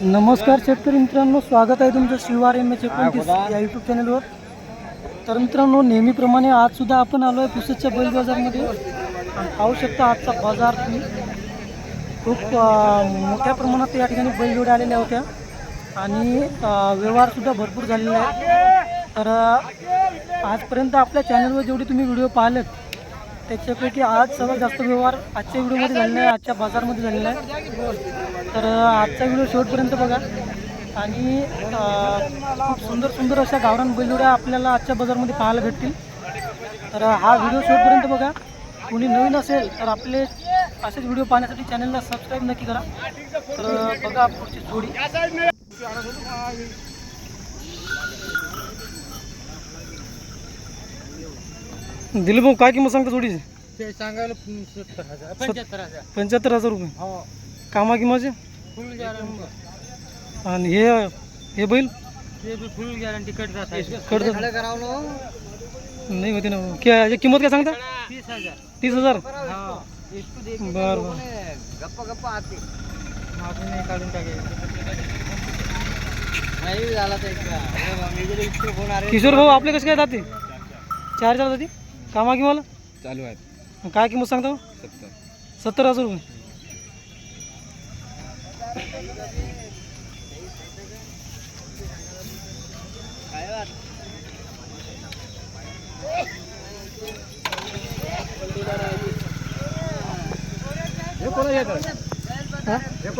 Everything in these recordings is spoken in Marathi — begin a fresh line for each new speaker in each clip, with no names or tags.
नमस्कार शेतकरी मित्रांनो स्वागत आहे तुमचं शिवार एम एच एकोणतीस या यूट्यूब चॅनलवर तर मित्रांनो नेहमीप्रमाणे आज सुद्धा आपण आलो आहे पुसदच्या बैल बाजारमध्ये. पाहू शकता आजचा बाजार तुम्ही. खूप मोठ्या प्रमाणात या ठिकाणी बैलजोड्या आलेल्या होत्या. आणि व्यवहारसुद्धा भरपूर झालेला आहे. तर आजपर्यंत आपल्या चॅनलवर जेवढे तुम्ही व्हिडिओ पाहिलेत त्याच्यापैकी आज सर्वात जास्त व्यवहार आजच्या व्हिडिओमध्ये झालेला आहे आजच्या बाजारमध्ये झालेला आहे. तर आजचा व्हिडिओ शेवटपर्यंत बघा. आणि खूप सुंदर सुंदर अशा गावरान बैलजोड्या आपल्याला आजच्या बाजारमध्ये पाहायला भेटतील. तर हा व्हिडिओ शेवटपर्यंत बघा. कोणी नवीन असेल तर आपले असेच व्हिडिओ पाहण्यासाठी चॅनलला सबस्क्राईब नक्की करा. तर बघा पुढची जोडी. दिलीप भाऊ काय किंमत सांगता जोडीची?
ते सांगायला सत्तर हजार पंच्याहत्तर हजार.
पंच्याहत्तर हजार रुपये.
हो.
कामा किंमतचे
फुल गॅरंटी.
आणि हे हे बैल?
ते बी फुल गॅरंटी कट जात
कट जात. नाही होती ना क्या याची किंमत काय सांगता?
तीस हजार.
तीस हजार?
हा
बरं बरं.
गप्पा गप्पा आते. आपण नाही काढून टाकेल नाही झाला तर
किशोर भाऊ आपले कसे काय जाते चार चार जाते कामा किंमत
चालू आहेत
काय किंमत सांगता हो?
सत्तर.
सत्तर हजार रुपये.
हे
हा?
हे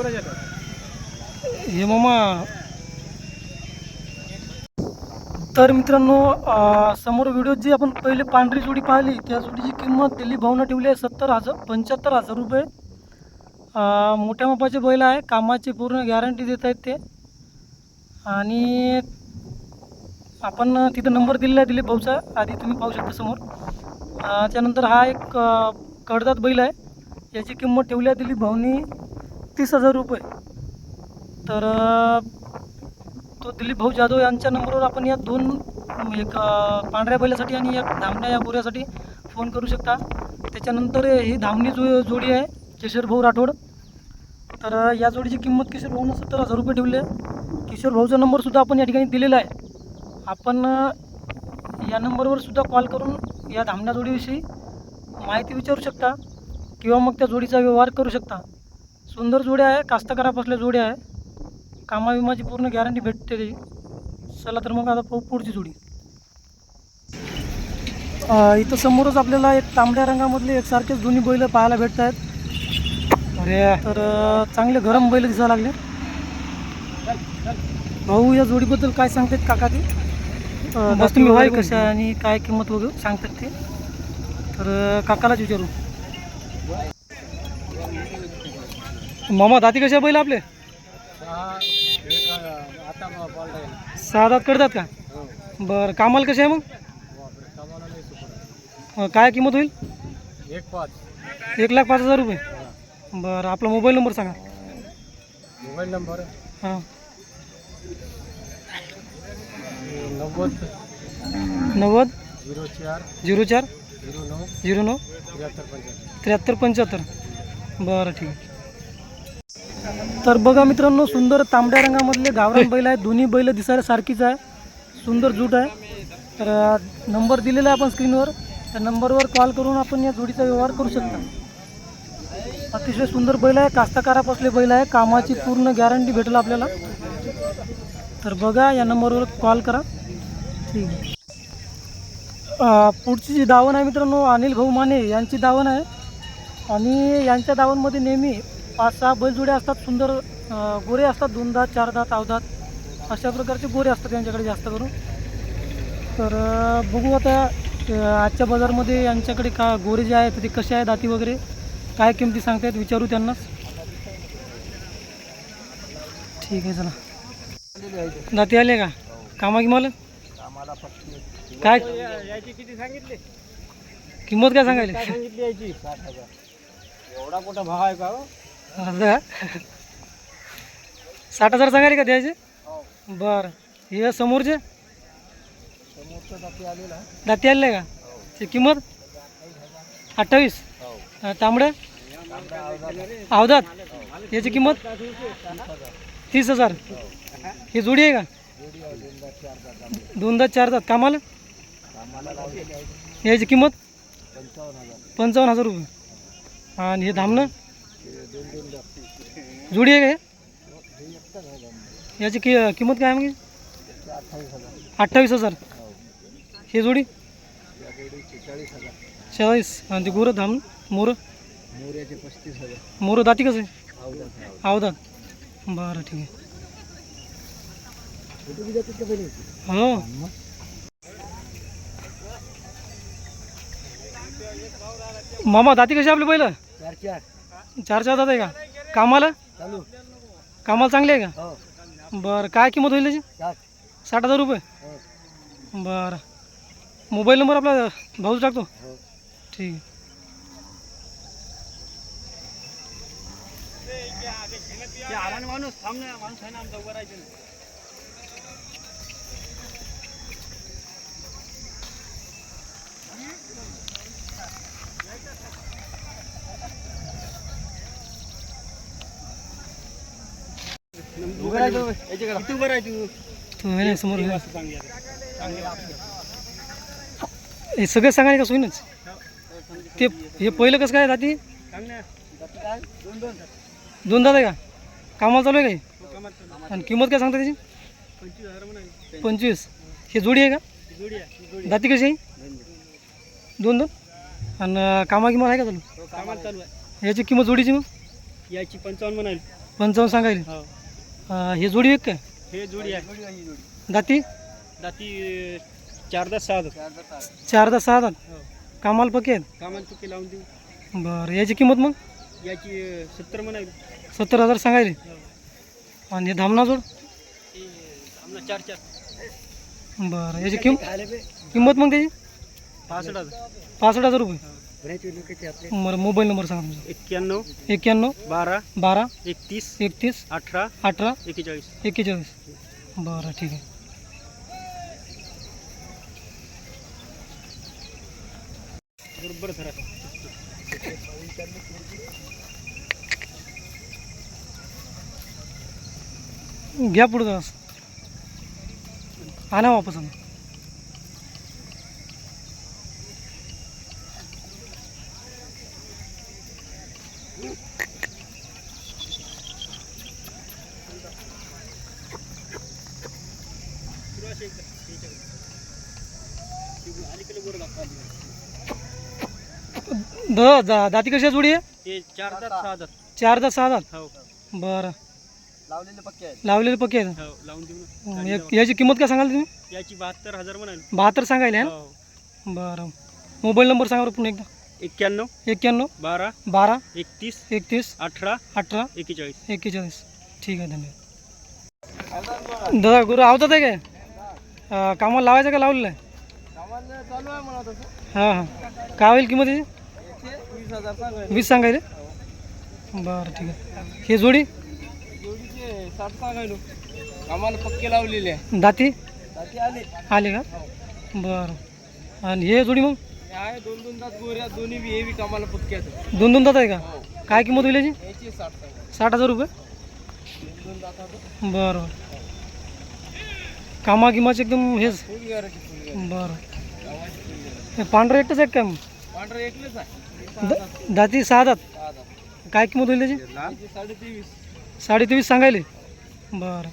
हे मामा तर मित्रांनो समोर व्हिडिओ जी आपण पहिले पांढरी जोडी पाहिली त्या जोडीची किंमत दिल्ली भाऊनं ठेवली आहे सत्तर हजार पंच्याहत्तर हजार रुपये. मोठ्या मापाचे बैल आहे कामाची पूर्ण गॅरंटी देत आहेत ते. आणि आपण तिथं नंबर दिलेला आहे दिलीप भाऊचा आधी तुम्ही पाहू शकता समोर. त्यानंतर हा एक कडदात बैल आहे. याची किंमत ठेवली आहे दिलीप भाऊनी तीस हजार रुपये. तर तो दिलीप भाऊ जाधव यांच्या नंबरवर आपण या दोन एक पांढऱ्या बैलासाठी आणि एक धामण्या या गोऱ्यासाठी फोन करू शकता. त्याच्यानंतर ही धामणी जो जोडी आहे किशोर भाऊ राठोड. तर या जोडीची किंमत किशोर भाऊनं सत्तर हजार रुपये ठेवली आहे. किशोर भाऊचा नंबरसुद्धा आपण या ठिकाणी दिलेला आहे. आपण या नंबरवर सुद्धा कॉल करून या धामण्या जोडीविषयी माहिती विचारू शकता किंवा मग त्या जोडीचा व्यवहार करू शकता. सुंदर जोड्या आहे कास्तकारापासल्या जोड्या आहे. कामा विमाची पूर्ण गॅरंटी भेटते त्याची चला तर मग आता पाहू पुढची जोडी. इथं समोरच आपल्याला एक तांबड्या रंगामधले एकसारखेच दोन्ही बैल पाहायला भेटत आहेत अरे. तर चांगले गरम बैल दिसायला लागले. भाऊ या जोडीबद्दल काय सांगतात काका ते? मी वाय कशा? आणि काय किंमत वगैरे सांगतात ते. तर काकालाच विचारू. मामा दाती कशा बैल आपले
आता मग बॉल राहील
सहा दात करतात का?
हो.
बरं कामाला कसे आहे मग? काय किंमत होईल?
एक पाच.
एक लाख पाच हजार रुपये. बरं आपला मोबाईल नंबर सांगा.
Mobile number?
हां.
नव्वद.
नव्वद.
झिरो चार.
झिरो चार.
झिरो नऊ.
झिरो नऊ.
त्र्याहत्तर पंच्याहत्तर.
त्र्याहत्तर पंच्याहत्तर. बरं ठीक आहे. तर बघा मित्रांनो सुंदर तांबड्या रंगामधले गावरान बैल आहेत. दोन्ही बैल दिसायला सारखीच आहे. सुंदर जूट आहे. तर नंबर दिलेला आहे आपण स्क्रीनवर. त्या नंबरवर कॉल करून आपण या जोडीचा व्यवहार करू शकता. अतिशय सुंदर बैल आहे. कास्तकारापासले बैल आहे. कामाची पूर्ण गॅरंटी भेटेल आपल्याला. तर बघा या नंबरवर कॉल करा. ठीक आहे. पुढची जी दावण आहे मित्रांनो अनिल भाऊ माने यांची दावण आहे. आणि यांच्या दावणमध्ये नेहमी पाच सहा बैलजोडे असतात सुंदर गोरे असतात दोन दात चार दात अवदात अशा प्रकारचे गोरे असतात यांच्याकडे जास्त करून. तर बघू आता आजच्या बाजारमध्ये यांच्याकडे का गोरे जे आहेत ते कसे आहे दाती वगैरे काय किमती सांगतायत विचारू त्यांनाच. ठीक आहे चला. दाती आले का? कामा किमाला काय?
किती सांगितले
किंमत काय
सांगायची एवढा मोठा भाव आहे का हो?
हो? साठ हजार सांगायले का द्यायचे
हो
बरं. हे समोरचे?
दाती आलेला
का? ते किंमत? अठ्ठावीस. अं, तांबडं?
तांबडा अवघा
अवधात याची किंमत? तीस हजार. ही जोडी आहे का? दोनदा चार दात कामाला? याची किंमत? पंचावन्न हजार रुपये. आणि हे धामणं? जुडी आहे का हे? याची कि किंमत काय आहे मग अठ्ठावीस हजार. हे जोडी? चाळीस. आणि ते गोरं धाम मोर?
मोर्याचे पस्तीस हजार
दाती कसं आहे? अवदात बरं ठीक आहे. हो. मामा दाती कशी आपली पहिलं?
चार चार
चार चार दात आहे का? कामाला?
चालू.
कामाला चांगली आहे का?
हो.
बरं काय किंमत होईल त्याची?
साठ.
साठ हजार रुपये?
हो.
बरं. मोबाईल नंबर आपला भाऊच टाकतो.
हो.
ठीक आहे.
माणूस थांब ना माणूस आहे ना आमचा उभं राहायचं उभं राहायचं किती उभं राहायचं
तू आहे ना समोर. हे सगळं सांगाय का सोयीनच? ते हे पहिलं कसं काय जाती
दोन दोन.
दोन दादा आहे का? कामाला चालू आहे का
हो?
आणि किंमत काय सांगता त्याची?
पंचवीस
हे जोडी आहे का? दाती कशी आहे? दोन दोन. आणि कामा किंमत आहे का चालू?
हो,
याची किंमत जोडीची मग?
याची पंचावन्न म्हणाली.
पंचावन्न सांगायला.
हो.
अं, हे जोडी एक काय
हे जोडी आहे.
दाती
दाती चार दस सहा दस
चार दहा सहा दात
हो.
कामाला आहेत?
कामाला चुकी लावून देऊ.
बरं याची किंमत मग?
याची सत्तर म्हणाली
सत्तर हजार सांगायले.
हो.
आणि हे धामणा जोड?
आमना चार चार.
बरं याची किंम किंमत मग त्याची?
पासष्ट हजार.
पासष्ट हजार रुपये. बरं मोबाईल नंबर सांगा तुमचा
एक्क्याण्णव
एक्क्याण्णव
बारा
बारा
एकतीस
एकतीस
अठरा
अठरा
एकेचाळीस.
एक्केचाळीस बरं ठीक आहे.
बरोबर धरा
घ्या पुढं जरा. आणा वापस आणा. द दा- दाती कशा जोडी? आहे
चार दात सहा दात.
चार दात सहा दात?
हो.
बरं.
लावलेले पक्के आहेत.
लावलेले पक्के आहेत?
हो लावून देऊ ना.
एक- याची किंमत काय सांगाल तुम्ही?
याची बहात्तर हजार म्हणाली.
बहात्तर सांगायला आहे
हो.
ना बरं. मोबाईल नंबर सांगा बरं पुन्हा एकदा.
एक्क्याण्णव
एक्क्याण्णव
बारा
बारा
एकतीस
एकतीस
अठरा
अठरा
एकेचाळीस.
एक्केचाळीस ठीक आहे धन्यवाद. दादा गुरु आवतात आहे काय? अं, कामाला लावायचं का लावलेलं आहे?
चालू आहे म्हणा तसं
हां हां. काय होईल किंमत याची?
वीस हजार
वीस सांगायले? बरं ठीक आहे. हे जोडी?
जोडीचे साठ सांगायलो आम्हाला पक्के लावलेले आहे
दाती?
आले
आले का? बरं. आणि हे जोडी मग?
हे आहे दोन दोन दात गोऱ्या दोन्ही बी हे बी कामाला पक्के आहेत
दोन दोन दात आहे का? काय किंमत होईल याची?
याची साठ सांगा
साठ हजार रुपये?
दोन दोन
बरं बरं. कामा गिमाचे एकदम हेच
फुल फुल
बरं. हे पांढरं एकटंच आहे काय मग?
पांढरं एकलेच आहे.
द- दाती सहा दात काय किंमत होईल त्याची?
याची साडे तेवीस
साडे तेवीस सांगायले बरं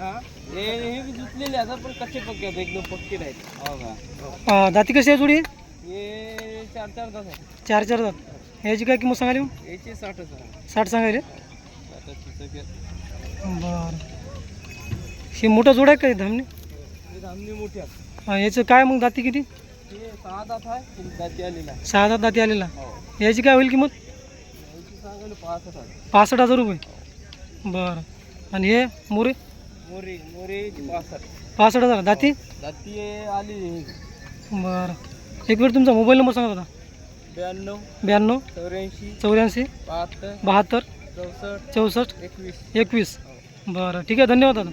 हा? हे हे बी जुतलेले आहेत पण कच्चे पक्के आहेत एकदम पक्के नाहीत हो का?
अं, दाती कशी आहे जोडी?
हे चार चार आहे
चार चार दात. याची काय किंमत सांगायली मग?
याचे साठ हजार.
साठ सांगायले.
साठाची सगळ्यात
बरं. हे मोठा जोड आहे काय धामणे?
हे धामणी मोठी
अं, याचं काय मग दाती किती?
हे सहा दात आहे दाती आलेला
सहा दात दाती आलेला
हो.
याची काय होईल किंमत? पासष्ट हजार. रुपये. बरं. आणि हे मोरे?
मोरे मोरेची पासष्ट.
पासष्ट हजार. दाती?
दाती आली.
बरं. एक वेळ तुमचा मोबाईल नंबर सांगा दादा.
ब्याण्णव
ब्याण्णव
चौऱ्याऐंशी
चौऱ्याऐंशी
बहात्तर
बहात्तर
चौसष्ट
चौसष्ट
एकवीस.
एकवीस. बरं. ठीक आहे. धन्यवाद दादा.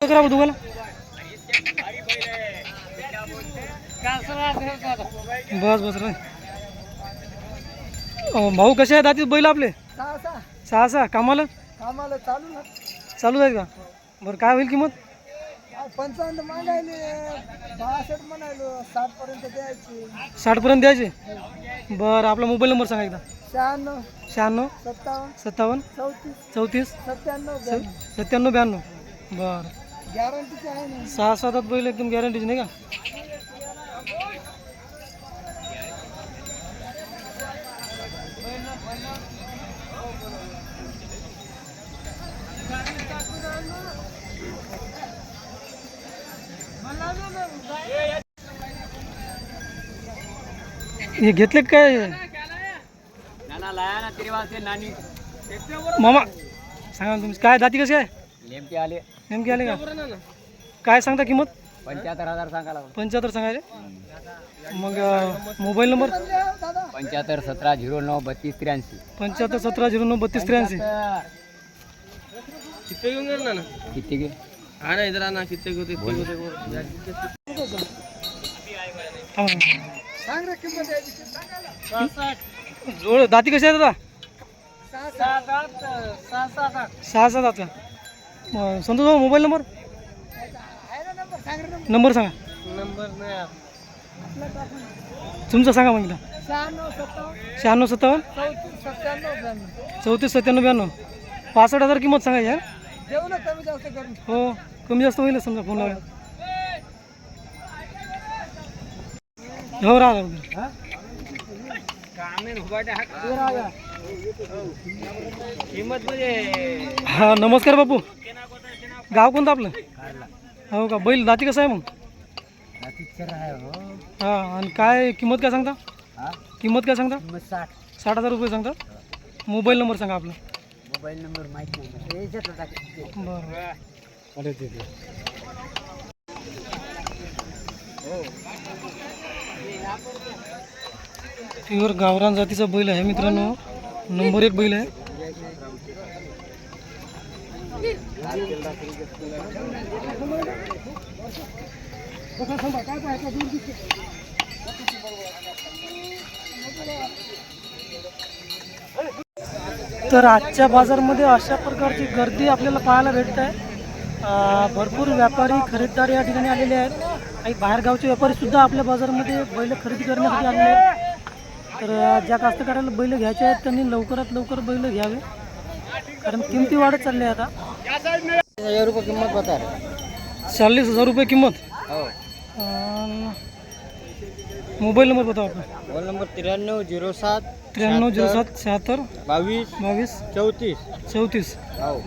करा तुम्हाला बस बस रे. भाऊ कसे आहे दाती बैल आपले? सहा सहा कामाला?
कामाला चालू ना.
चालू आहे का? बरं काय होईल किंमत?
पंचावन्न मागायले. बासष्ट म्हणायलो. साठ पर्यंत द्यायचे.
साठपर्यंत द्यायचे? बरं आपला मोबाईल नंबर सांगा एकदा.
शहाण्णव.
शहाण्णव.
सत्तावन्न.
सत्तावन्न.
चौतीस.
चौतीस.
सत्त्याण्णव
सत्त्याण्णव ब्याण्णव. बरं.
गॅरंटीचे आहे ना
सहा सात आठ बैल एकदम गॅरंटीचे नाही का? हे घेतले काय? मामा सांगा तुम्ही काय दाती कसे आहे?
नेमके आले.
नेमके आले का? काय सांगता किंमत?
पंच्याहत्तर हजार सांगायला
पंच्याहत्तर सांगायचे? मग मोबाईल नंबर?
पंच्याहत्तर सतरा झिरो नऊ बत्तीस त्र्याऐंशी.
पंच्याहत्तर सतरा झिरो नऊ बत्तीस त्र्याऐंशी.
किती घेऊन गेला ना? किती घे? हा ना इधर ना किती सांग किंमत
जोड दाती कसे आहेत दादा
सहा सात आठ
सहा सात आता मग संतोष भाऊ मोबाईल नंबर? नंबर सांगा.
नंबर नाही
तुमचा सांगा मग
शहाण्णव सत्तावन्न. चौतीस सत्त्याण्णव ब्याण्णव.
पासष्ट हजार किंमत सांगायची हा?
देऊ ना कमी जास्त करून.
हो कमी जास्त होईल समजा फोन लावला. हो राहा हा नमस्कार बापू. गाव कोणतं आपलं? हो का? बैल दाती कसं आहे मग?
आहे हो
हा आणि काय किंमत काय सांगता? किंमत काय सांगता?
साठ
साठ हजार रुपये सांगता? मोबाईल नंबर सांगा आपला.
मोबाईल नंबर माहीत.
बरं प्युअर गावरान जातीचा बैल आहे मित्रांनो. नंबर एक बैल आहे. तर आजच्या बाजारमध्ये अशा प्रकारची गर्दी आपल्याला पाहायला भेटत आहे. भरपूर व्यापारी खरेदीदार या ठिकाणी आलेले आहेत. काही बाहेरगावचे व्यापारी सुद्धा आपल्या बाजारामध्ये बैल खरेदी करण्यासाठी आलेले आहेत. तर ज्या कास्तकाराला बैल घ्यायचे आहेत त्यांनी लवकरात लवकर बैल घ्यावे. कारण किमती वाढत चालल्या आहे आता.
हजार रुपये किंमत बता
चाळीस हजार रुपये किंमत.
हो.
मोबाईल नंबर बताओ आपला
मोबाईल नंबर त्र्याण्णव झिरो सात
त्र्याण्णव झिरो सात शहात्तर
बावीस
बावीस
चौतीस.
चौतीस.
हो.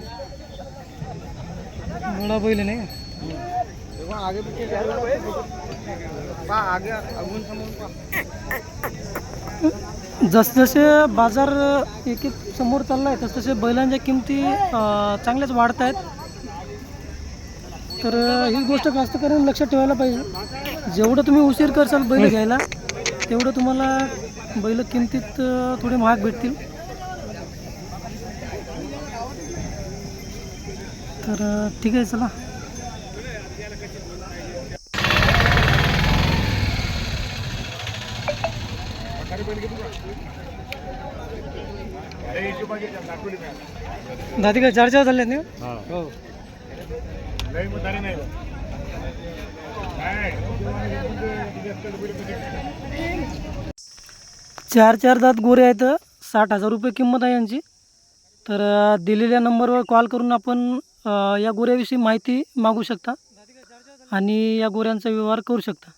बडा बैल नाही का?
आगे पीछे आगे अगून समोर
जसजसे बाजार एक एक समोर चालला आहे तसतसे बैलांच्या किमती चांगल्याच वाढत आहेत तर ही गोष्ट कास्तकऱ्यांनी लक्षात ठेवायला पाहिजे. जेवढं तुम्ही उशीर करसाल बैल घ्यायला तेवढं तुम्हाला बैल किमतीत थोडे महाग भेटतील. तर ठीक आहे चला. दादी काय चार चार झाले ना?
हो.
चार चार दात गोरे आहेत साठ हजार रुपये किंमत आहे यांची. तर दिलेल्या नंबरवर कॉल करून आपण या गोऱ्याविषयी माहिती मागू शकता आणि या गोऱ्यांचा व्यवहार करू शकता.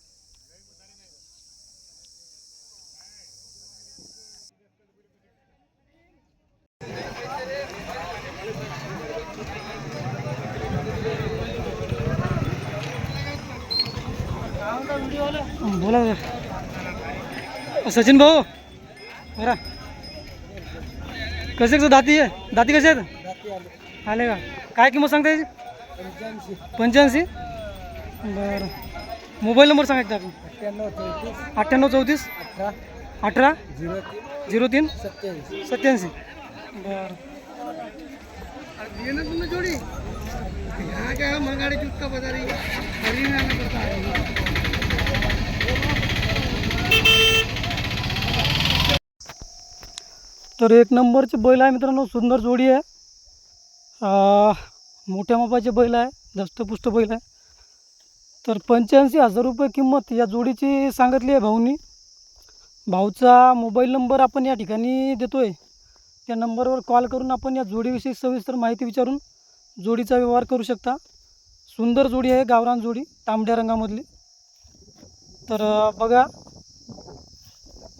बोला सचिन भाऊ बरा. कसे कसं दाती? आहे दाती कसे आहेत? आले का? काय किंमत सांगता याची पंच्याऐंशी. बरं. मोबाईल नंबर सांगा एकदा आपण
अठ्ठ्याण्णव चौतीस. अठरा. झिरो तीन.
झिरो तीन
सत्याऐंशी.
बरं.
जोडी काय मंगाडी चुटका बजारी
तर एक नंबरचे बैल आहे मित्रांनो सुंदर जोडी आहे. मोठ्या मापाचे बैल आहे दष्टपुष्ट बैल आहे. तर पंच्याऐंशी हजार रुपये किंमत या जोडीची सांगितली आहे भाऊनी. भाऊचा मोबाईल नंबर आपण या ठिकाणी देतो आहे त्या नंबरवर कॉल करून आपण या जोडीविषयी सविस्तर माहिती विचारून जोडीचा व्यवहार करू शकता. सुंदर जोडी आहे गावरान जोडी तांबड्या रंगामधली. तर बघा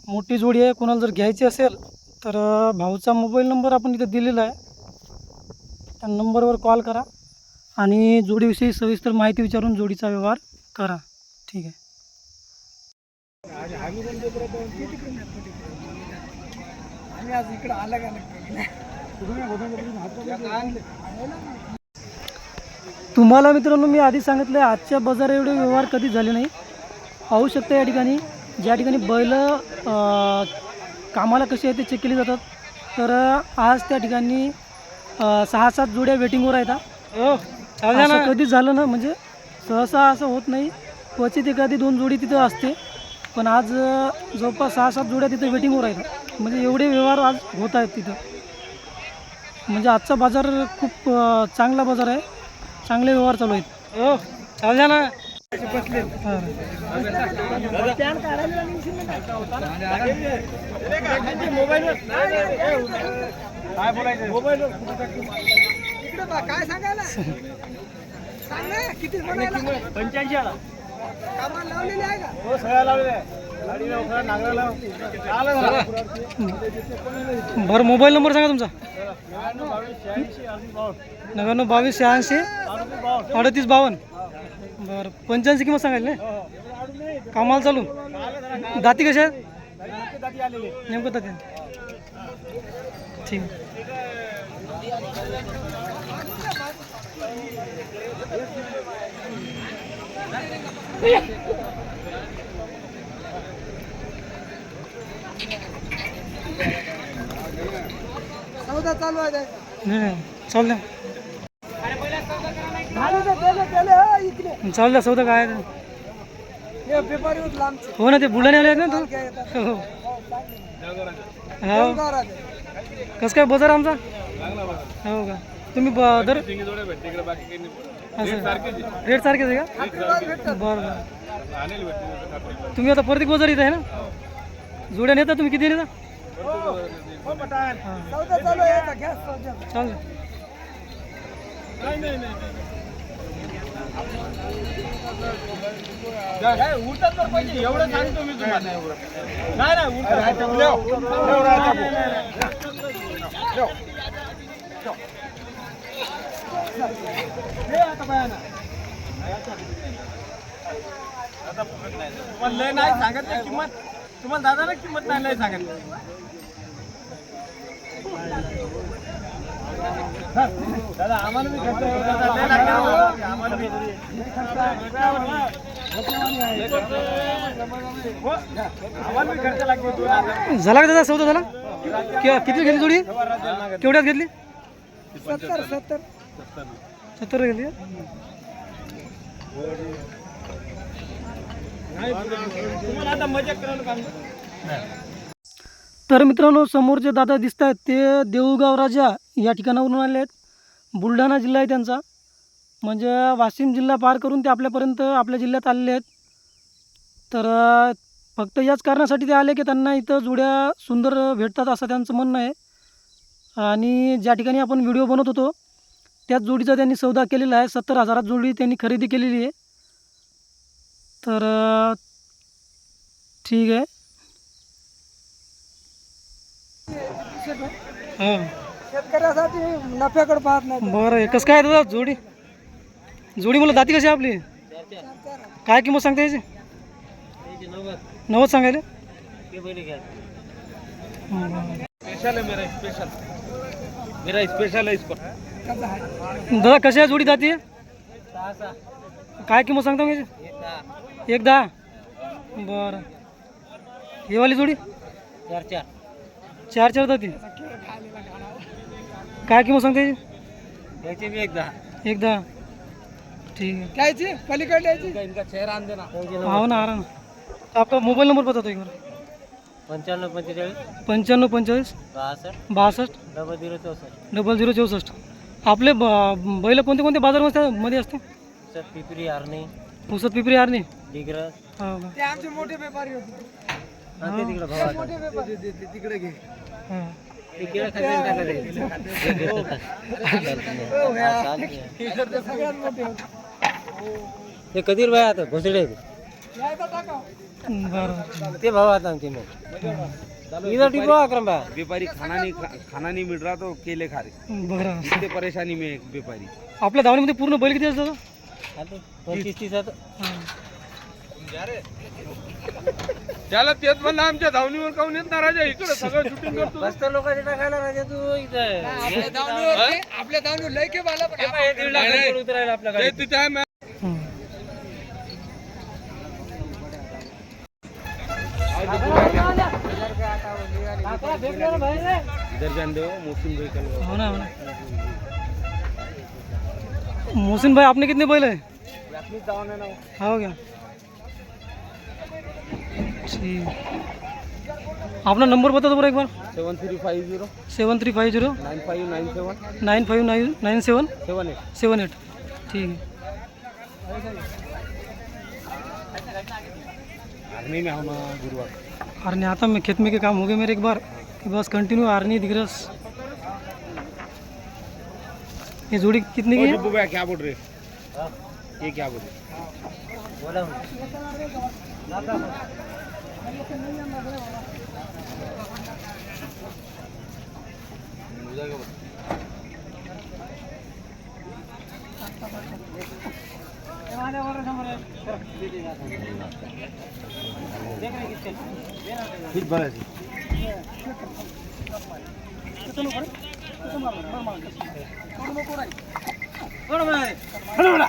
मोठी जोडी आहे कोणाला जर घ्यायची असेल तर भाऊचा मोबाईल नंबर आपण इथं दिलेला आहे. त्या नंबरवर कॉल करा आणि जोडीविषयी सविस्तर माहिती विचारून जोडीचा व्यवहार करा. ठीक आहे. तुम्हाला मित्रांनो मी आधी सांगितलं आहे आजच्या बाजार एवढे व्यवहार कधी झाले नाही. पाहू शकता या ठिकाणी ज्या ठिकाणी बैल कामाला कशी आहे ते चेक केली जातात. तर आज त्या ठिकाणी सहा सात जोड्या वेटिंगवर आहेत हा. असं कधी झालं ना म्हणजे सहसा असं होत नाही. क्वचित एखादी दोन जोडी तिथं असते. पण आज जवळपास सहा सात जोड्या तिथं वेटिंगवर आहेत म्हणजे एवढे व्यवहार आज होत आहेत तिथं. म्हणजे आजचा बाजार खूप चांगला बाजार आहे. चांगले व्यवहार चालू आहेत. हो ना.
काय सांगायला सांग किती पंच्याऐंशी आला कामाला लावलेली आहे का हो सगळ्या लावलेल्या
बरं मोबाईल नंबर सांगा तुमचा. नव्याण्णव बावीस शहाऐंशी अडतीस बावन्न. बरं. पंच्याऐंशी किंमत सांगायला नाही? कामाला चालू दाती कशा आहेत? नेमकं दाती ठीक.
चौदा चालू आहे.
चालू चालू द्या सौदा काय आहे ते.
हे पेपर येऊन लांबचे
हो ना ते बुलढाण्याला आहेत ना तो
काय येतात
हो हो
गावात आहे.
कसं काय बाजार आमचा हो का तुम्ही ब- दर असं रेट सारखेच आहे का
आशीर्वाद भेटतात.
बरं बरं तुम्ही आता प्रत्येक बाजार येत आहे ना जोड्या नेता तुम्ही किती नेता हां
चौदा चालू आहे आता घ्या चौदा.
चालेल
उलटं तर पाहिजे एवढं सांगतो मी तुम्हाला. नाही नाही पण लय नाही सांगत नाही किंमत? तुम्हाला दादाला किंमत नाही लय सांगत. दादा आम्हाला बी खर्च. आम्हाला बी. आम्हाला बी लागतो.
झाला का दादा सौदा झाला किती घेतली जोडी केवढ्यात घेतली
सत्तर सत्तर
सत्तर घेतली?
तुम्हाला आता मजा करायला काम
तर मित्रांनो समोर जे दादा दिसत आहेत ते देऊळगाव राजा या ठिकाणावरून आले आहेत. बुलढाणा जिल्हा आहे त्यांचा. म्हणजे वाशिम जिल्हा पार करून ते आपल्यापर्यंत आपल्या जिल्ह्यात आलेले आहेत. तर फक्त याच कारणासाठी ते आले की त्यांना इथं जुड्या सुंदर भेटतात असं त्यांचं म्हणणं आहे. आणि ज्या ठिकाणी आपण व्हिडिओ बनवत होतो त्याच जोडीचा त्यांनी सौदा केलेला आहे. सत्तर हजारात जोडी त्यांनी खरेदी केलेली आहे. तर ठीक आहे. हां.
शेतकऱ्यासाठी नफ्याकडे पाहत नाही.
बरं कसं काय दादा जोडी? जोडी मला दाती कशी आहे आपली? काय किंमत सांगता याची नव्वद सांगायला? बरं.
स्पेशल है मेरा स्पेशल मेरा स्पेशल है इसको
दादा कशी आहे जोडी दाती काय किंमत सांगता याची एक दहा. बरं. हे वाली जोडी?
चार चार.
चार चार दाती. काय किंमत सांगता? याची
याची भी एक दहा
एक दहा ठीक है
घ्यायची? पलीकडे यायची इनका चेहरा आण देना
आओ ना आ रहा ना आपका मोबाईल नंबर बता दो एक बार
पंच्याण्णव पंचेचाळीस.
पंच्याण्णव पंचेचाळीस.
बासष्ट.
बासष्ट.
डबल झिरो चौसष्ट.
डबल झिरो चौसष्ट. आपले ब- बैल कोणते कोणते बाजारमध्ये मध्ये असते?
पिपरी आरणे.
पुसत पिपरी आरणी.
डिग्रस.
हो का?
ते आमचे मोठे व्यापारी होते. तिकडे भावा तिकडे घे.
हां.
ते ते कधीर भाई आता? घोसडे
बरं
ते भाव आता आमचे मग. इधर टिपो अक्रम भाई
व्यापारी खाना नहीं खाना नहीं मिल रहा तो केले खा रहे
बरं.
इतने परेशानी में एक व्यापारी.
आपल्या दावणीमध्ये पूर्ण बैल किती असतात?
आता पंचवीस तीस आता.
त्याला तेच म्हणलं आमच्या धावणीवर काऊन येत ना राजा? इकडे सगळं शूटिंग करतो.
बसता लोकांचे टाकायला राजा तू इथं.
आपल्या धावणीवर लय के बाला
हे? पाह्य, हे दीड लाख रुपये उतरायला आपल्या गाडीत.
तिथे आहे मॅ-
हं.
इधर जान दो मुस्लिम भाई कल
हो ना हो ना मोहसिन भाई आपने कितने बैल? है हो क्या? ठीक। अपना नंबर बता दो एक बार।
Seven three five zero.
Seven three five zero.
Nine five nine seven.
Nine five nine nine seven.
Seven eight.
Seven eight. ठीक है।
आर्मी में होना गुरुवार।
आर्नी आता मैं खेत में के काम हो गए मेरे एक बार। कि बस कंटिन्यू आर्नी दिग्रस ये जोड़ी कितने की है?
क्या बोल रहे? ये क्या बोल रहे?
बोला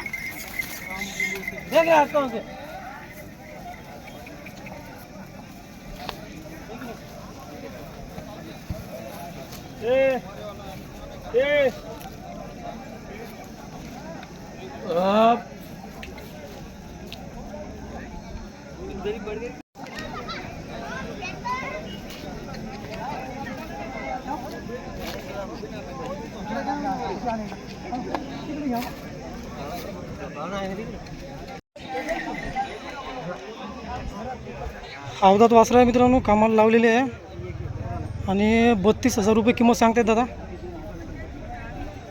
देख यार कौन से
अवधात वासरा मित्रांनो कामाला लावलेले आहे. आणि बत्तीस हजार रुपये किंमत सांगते दादा.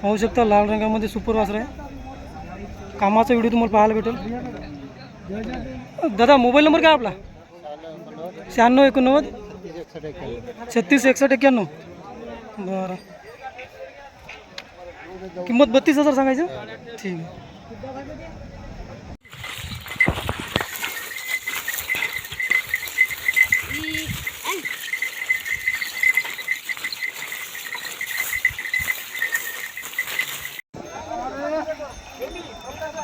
पाहू शकता लाल रंगामध्ये सुपर वासर आहे. कामाचा व्हिडिओ तुम्हाला पाहायला भेटेल. दादा मोबाईल नंबर काय आपला? शहाण्णव एकोणनव्वद. छत्तीस एकसष्ट एक्क्याण्णव. बरं. किंमत बत्तीस हजार सांगायचं? ठीक आहे.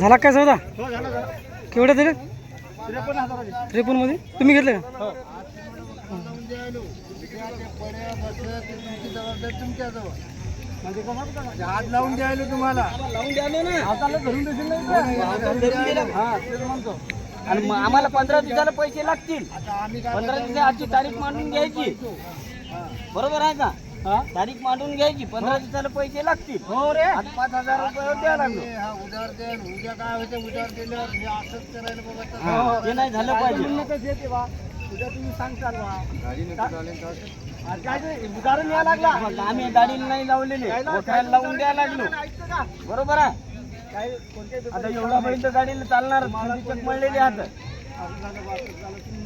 झाला काय सौदा? केवढ्या दिले त्रेपन्नमध्ये तुम्ही घेतले का?
हात लावून द्यायला तुम्हाला. लावून द्यायला ना हाताला धरून देशील हा तेच म्हणतो. आणि मग आम्हाला पंधरा दिवसाला पैसे लागतील. पंधरा दिवसा आजची तारीख मांडून घ्यायची. बरोबर आहे का? तारीख मांडून घ्यायची पंधरा दिवसाला पैसे लागतील. हो रे. आता पाच हजार रुपये द्या लागलो. उद्यावर द्या उद्या काय होते उद्यावर दिल्यावर हे असंच करायला बघत ते नाही झालं पाहिजे. उद्या तुम्ही सांगताल उदाहरण या लागला. आम्ही गाडीला नाही लावलेले. मोठ्याला लावून द्यायला लागलो. बरोबर आहे. आता एवढा पर्यंत गाडीला चालणार चक मळलेले हात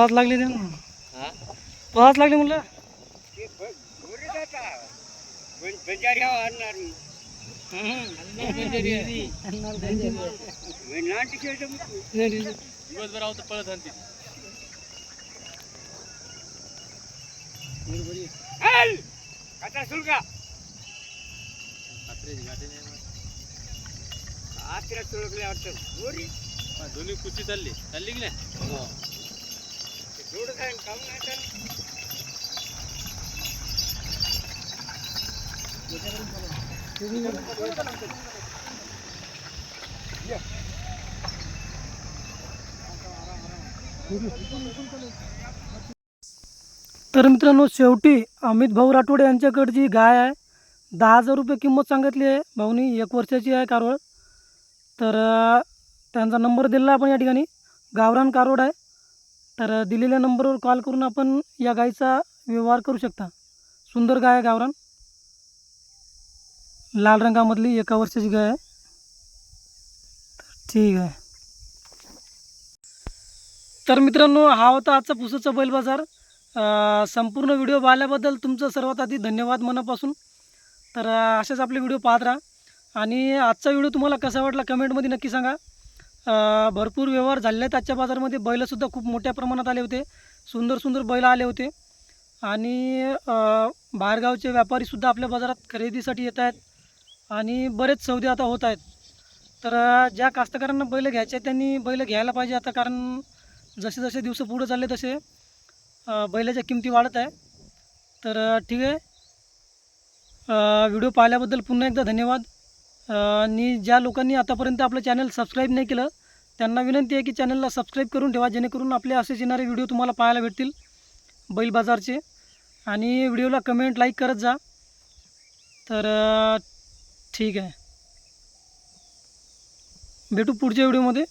पाच लागले ते पाच लागले म्हणलं.
दोन्ही कुस्ती चालली. चालली की नाही?
तर मित्रांनो शेवटी अमित भाऊ राठोड यांच्याकडे जी गाय आहे दहा हजार रुपये किंमत सांगितली आहे. भाऊनी एक वर्षाची आहे कारवळ तर त्यांचा नंबर दिला आपण या ठिकाणी. गावरान कारवड आहे. तर दिलेल्या नंबरवर कॉल करून आपण या गायीचा व्यवहार करू शकता. सुंदर गाय आहे गावरान. लाल रंगामधली एका वर्षाची गाय आहे. तर ठीक आहे. तर मित्रांनो हा होता आजचा पुसदचा बैल बाजार. संपूर्ण व्हिडिओ पाहिल्याबद्दल तुमचं सर्वात आधी धन्यवाद मनापासून. तर असेच आपले व्हिडिओ पाहत राहा. आणि आजचा व्हिडिओ तुम्हाला कसा वाटला कमेंटमध्ये नक्की सांगा. भरपूर व्यवहार झालेले आहेत आजच्या बाजारामध्ये बैलसुद्धा खूप मोठ्या प्रमाणात आले होते. सुंदर सुंदर बैल आले होते. आणि बाहेरगावचे व्यापारीसुद्धा आपल्या बाजारात खरेदीसाठी येत आहेत. आणि बरेच सौदे आता होत आहेत. तर ज्या कास्तकारांना बैल घ्यायचे आहेत त्यांनी बैल घ्यायला पाहिजे. आता कारण जसे जसे दिवस पुढे चालले तसे बैलाच्या किमती वाढत आहे. तर ठीक आहे. व्हिडिओ पाहिल्याबद्दल पुन्हा एकदा धन्यवाद. आणि ज्या लोकांनी आतापर्यंत आपलं चॅनल सबस्क्राईब नाही केलं त्यांना विनंती आहे की चॅनलला सबस्क्राईब करून ठेवा जेणेकरून आपले असेच येणारे व्हिडिओ तुम्हाला पाहायला भेटतील बैल बाजारचे. आणि व्हिडिओला कमेंट लाईक करत जा. तर ठीक आहे. भेटू पुढच्या व्हिडिओमध्ये